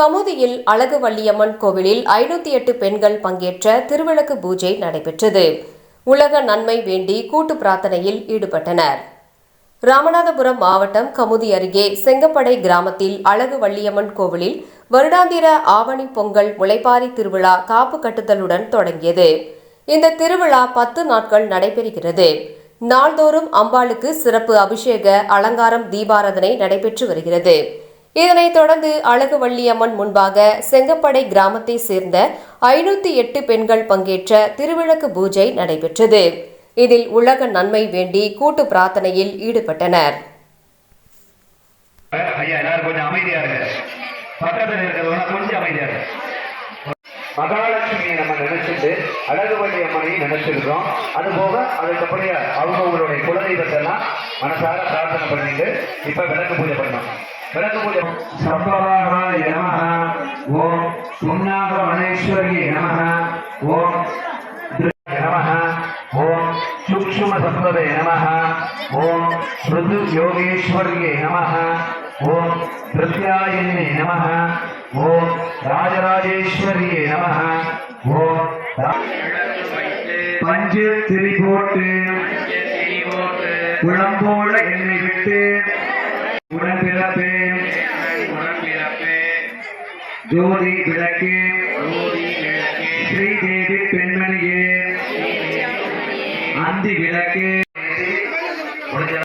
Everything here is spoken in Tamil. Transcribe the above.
கமுதியில் அழகு வள்ளியம்மன் கோவிலில் ஐநூத்தி எட்டு பெண்கள் பங்கேற்ற திருவிளக்கு பூஜை நடைபெற்றது. உலக நன்மை வேண்டி கூட்டு பிரார்த்தனையில் ஈடுபட்டனர். ராமநாதபுரம் மாவட்டம் கமுதி அருகே செங்கப்படை கிராமத்தில் அழகு வள்ளியம்மன் கோவிலில் வருடாந்திர ஆவணி பொங்கல் முளைப்பாரி திருவிழா காப்பு கட்டுதலுடன் தொடங்கியது. இந்த திருவிழா பத்து நாட்கள் நடைபெறுகிறது. நாள்தோறும் அம்பாளுக்கு சிறப்பு அபிஷேக அலங்காரம் தீபாராதனை நடைபெற்று வருகிறது. இதனைத் தொடர்ந்து அழகுவள்ளியம்மன் முன்பாக செங்கப்படை கிராமத்தை சேர்ந்த ஐநூத்தி எட்டு பெண்கள் பங்கேற்ற திருவிளக்கு பூஜை நடைபெற்றது. இதில் உலக நன்மை வேண்டி கூட்டு பிரார்த்தனையில் ஈடுபட்டனர். மகாலட்சுமியை நம்ம நினைச்சிட்டு அழகுவள்ளி அம்மனையும் நினைச்சிருக்கோம் அது போக அதுக்கப்புறம் அவங்கவுங்களுடைய குலதெய்வத்தை எல்லாம் மனசார பிரார்த்தனை பண்ணிட்டு இப்ப விளக்கு பூஜை பண்ணோம் விளக்கு பூஜை சம்பவாகாய நம ஓம் புண்ணாகமணேஸ்வரியே நம ஓம் நம ஓம் சூக்ஷ்ம சம்பவே நம ஓம் ருது யோகேஸ்வரியே நம ஓம் பிரத்யாயினே நம ஓம் ராஜராஜேஸ்வரியே நம ஓம் பஞ்சு திரி போட்டு குளம்போல என்னை விட்டு ஜோதி விளக்கே ஸ்ரீதேவி பெண்மணியே. அந்தி விளக்கே